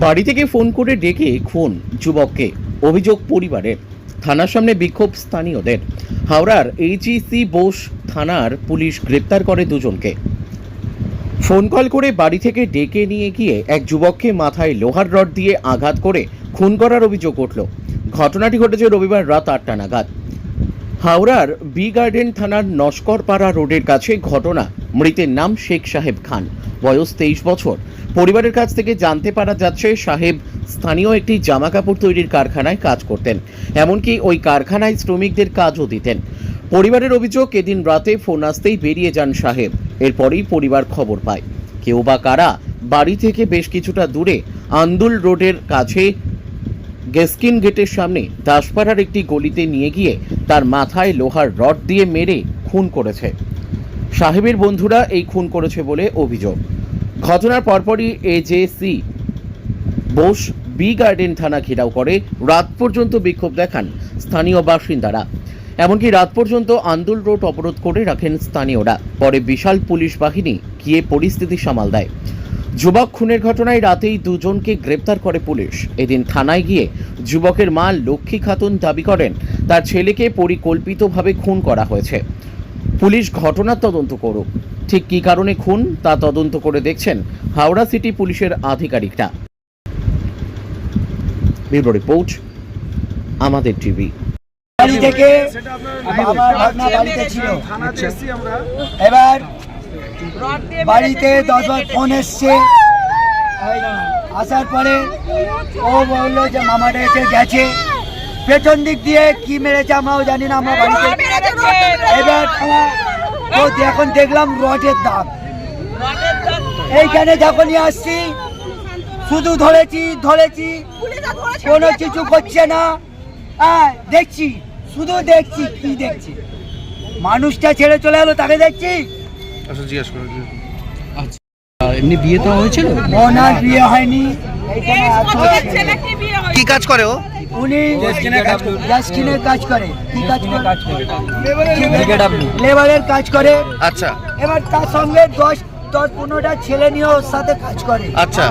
বাড়ি থেকে ফোন করে ডেকে খুন যুবককে। অভিযোগ পরিবারের। থানার সামনে বিক্ষোভ স্থানীয়দের। হাওড়ার এইচইসি বোস থানার পুলিশ গ্রেপ্তার করে দুজনকে। ফোন কল করে বাড়ি থেকে ডেকে নিয়ে গিয়ে এক যুবককে মাথায় লোহার রড দিয়ে আঘাত করে খুন করার অভিযোগ উঠল। ঘটনাটি ঘটেছে রবিবার রাত আটটা নাগাদ। হাওড়ার বি গার্ডেন থানার নস্করপাড়া রোডের কাছে ঘটনা। মৃতের নাম শেখ সাহেব খান। বয়স তেইশ বছর। পরিবারের কাছ থেকে জানতে পারা যাচ্ছে, সাহেব স্থানীয় একটি জামা কাপড় তৈরির কারখানায় কাজ করতেন, এমনকি ওই কারখানায় শ্রমিকদের কাজও দিতেন। পরিবারের অভিযোগ, এদিন রাতে ফোন আসতেই বেরিয়ে যান সাহেব। এরপরেই পরিবার খবর পায়। কেউ বা কারা বাড়ি থেকে বেশ কিছুটা দূরে আন্দুল রোডের কাছে গেস্কিন গেটের সামনে দাসপাড়ার একটি গলিতে নিয়ে গিয়ে তার মাথায় লোহার রড দিয়ে মেরে খুন করেছে। সাহেবের বন্ধুরা এই খুন করেছে বলে অভিযোগ। ঘটনার পরপরই এজেসি বোস বি গার্ডেন থানা ঘেরাও করে। রাত পর্যন্ত বিক্ষোভ দেখান স্থানীয় বাসিন্দারা। এমনকি রাত পর্যন্ত আন্দোল রোড অবরোধ করে রাখেন স্থানীয়রা। পরে বিশাল পুলিশ বাহিনী গিয়ে পরিস্থিতি সামাল দেয়। যুবক খুনের ঘটনায় রাতেই দুজনকে গ্রেপ্তার করে পুলিশ। এদিন থানায় গিয়ে যুবকের মা লক্ষ্মী খাতুন দাবি করেন, তার ছেলেকে পরিকল্পিতভাবে খুন করা হয়েছে। পুলিশ ঘটনার তদন্ত করুক। ঠিক কী কারণে খুন, তা তদন্ত করে দেখছেন হাওড়া সিটি পুলিশের আধিকারিকরা। ব্যুরো রিপোর্ট, আমাদের টিভি। বাড়ি থেকে ছিল এবার বাড়িতে দশবার ফোন এসছে। আসার পরে ও বলল যে মামাটা এসে গেছে। পেছন দিক দিয়ে কি মেরেছে আমরাও জানি না, আমার বাড়িতে এবার এখন দেখলাম রডের দাগ। এইখানে যখনই আসছি শুধু ধরেছি ধরেছি কোনো কিছু করছে না। হ্যাঁ দেখছি শুধু দেখছি কি দেখছি? মানুষটা ছেড়ে চলে গেলো তাকে দেখছি? আচ্ছা এমনি বিয়ে তো হয়েছিল? ওনার বিয়ে হয়নি এইখানে কি কাজ করে ও? উনি গ্যাস কাজ করে। কি কাজ করে? লেবারের কাজ করে। আচ্ছা। এবার তার সঙ্গে দশ দশ পনেরোটা ছেলে নিয়ে ওর সাথে কাজ করে। আচ্ছা।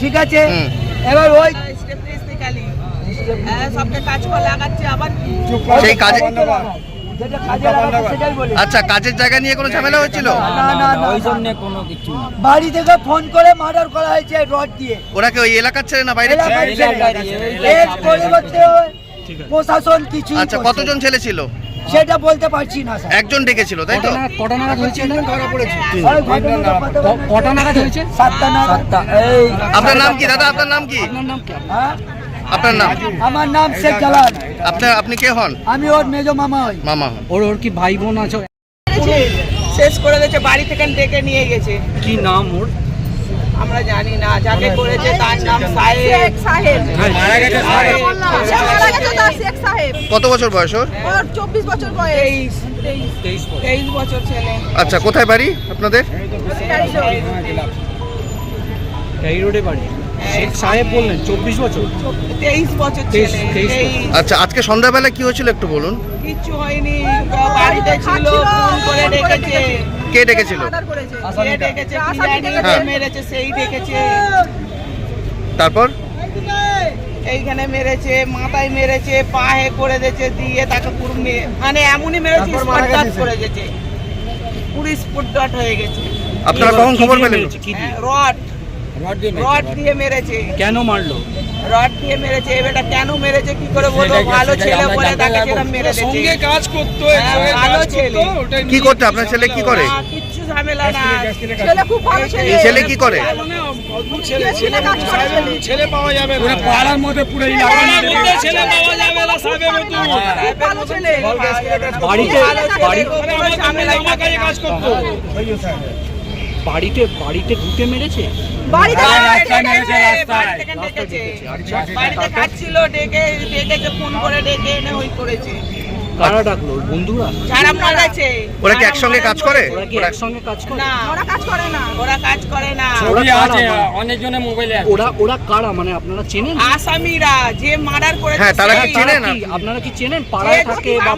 ঠিক আছে? এবার ওই সবকে কাজ করে লাগাচ্ছে আবার সেই কাজে আচ্ছা কাজের জায়গা নিয়ে কোনো ঝামেলা হয়েছিল? না না না ওই কোনো কিছু বাড়ি থেকে ফোন করে মার্ডার করা হয়েছে রড দিয়ে। ওরা কি ওই এলাকার ছেলে না পরিবর্তে প্রশাসন কিছু আচ্ছা কতজন ছেলে ছিল? সেটা বলতে পারছি না স্যার। একজন ডেকেছিল তাই তো? কটা নাগাদ- হয়েছে? এটা? ওই ঘটনাটা কটা নাগাদ হয়েছে? সাতটা না সাতটা এই। আপনার নাম কি দাদা? আপনার নাম কি? আপনার নাম কি? হ্যাঁ? আপনার নাম? আমার নাম শেখ জালাল। আপনার আপনি কে হন? আমি ওর মেজো মামা হই। মামা হন। ওর ওর কি ভাই বোন আছে? শেষ করে দিয়েছে বাড়ি থেকে ডেকে নিয়ে গেছে। কি নাম ওর? আমরা জানি না যাকে করেছে তার নাম সাহেব। সাহেব। মারা গেছে তার শেখ সাহেব। কত বছর বয়স ওর? ওর চব্বিশ বছর বয়স। বছর ছেলে। আচ্ছা কোথায় বাড়ি আপনাদের? এই রোডে বাড়ি। শেখ সাহেব বললেন চব্বিশ বছর। তেইশ বছর তেইশ- ছেলে তেইশ বছর। তেইশ। আচ্ছা আজকে সন্ধ্যাবেলা কি হয়েছিল একটু বলুন? কিচ্ছু হয়নি বাড়িতে ছিল ফোন করে ডেকেছে। কে ডেকেছিল? কে ডেকেছে মেরেছে সেই ডেকেছে। তারপর? এইখানে মেরেছে মাথায় মেরেছে পায়ে করে দিয়েছে দিয়ে তাকে পুরো মানে এমনই মেরেছে স্পট ডট করে গেছে পুরো স্পট ডট হয়ে গেছে। আপনারা কখন খবর পেলেন? হ্যাঁ, রড। রড দিয়ে মেরেছে কেন মারলো? রড দিয়ে মেরেছে এবারটা কেন মেরেছে কি করে বলব? ভালো ছেলে বলে তাকে সেরকম মেরে দিয়েছে। কাজ করতো ভালো ছেলে। কি করতে? আপনার ছেলে কি করে? কিচ্ছু ঝামেলা না। ছেলে খুব ভালো ছেলে। ছেলে কি করে? ছেলে ছেলে কাজ করে ছেলে। ছেলে। পাওয়া যাবে না। পাড়ার মধ্যে পুরো পাড়ার মধ্যে ছেলে পাওয়া যাবে না সাহেবের মতো। ভালো ছেলে বাড়িতে কাজ করতো। বাড়িতে বাড়িতে ঢুকে মেরেছে? বাড়িতে বাড়িতে খাচ্ছিল ডেকে ডেকেছে ফোন করে ডেকে এনে ওই করেছে। কারা ডাকলো? বন্ধুরা? মারাছে ওরা কি একসঙ্গে কাজ করে? ওরা কি একসঙ্গে কাজ করে? না ওরা কাজ করে না। ওরা কাজ করে না। ওরা আছে মোবাইলে আছে। ওরা ওরা কারা? মানে আপনারা চেনেন? আসামিরা যে মার্ডার করেছে হ্যাঁ, তারা কি চেনেন? আপনারা কি চেনেন? পাড়ায় থাকে বা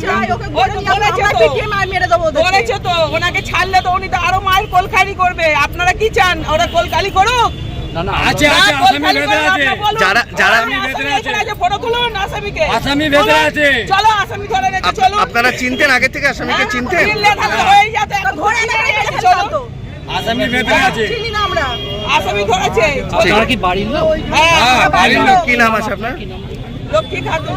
বলেছে তো। মার মেরে দেবো বলেছে তো ওনাকে ছাড়লে তো উনি তো আরও মায়ের কোলখালি করবে। আপনারা কি চান? ওরা কোলখালি করুক? আছে আছে আসামি ভেতরে আছে। যারা যারা আসামি ভেতরে আছে। ফটো তুলুন আসামিকে। আসামি ভেতরে আছে। চলো আসামি ধরে রেখে আপ- চলো। আপনারা চিনতেন আগে থেকে আসামিকে চিনতেন? হয়ে। গেছে, চলো। আসামি ভেতরে আছে। চিনি না আমরা। আসামি ধরেছে। আপনারা কি বাড়ির লোক? হ্যাঁ হ্যাঁ, বাড়ির লোক। কি নাম আছে আপনার? লক্ষ্মী খাতুন।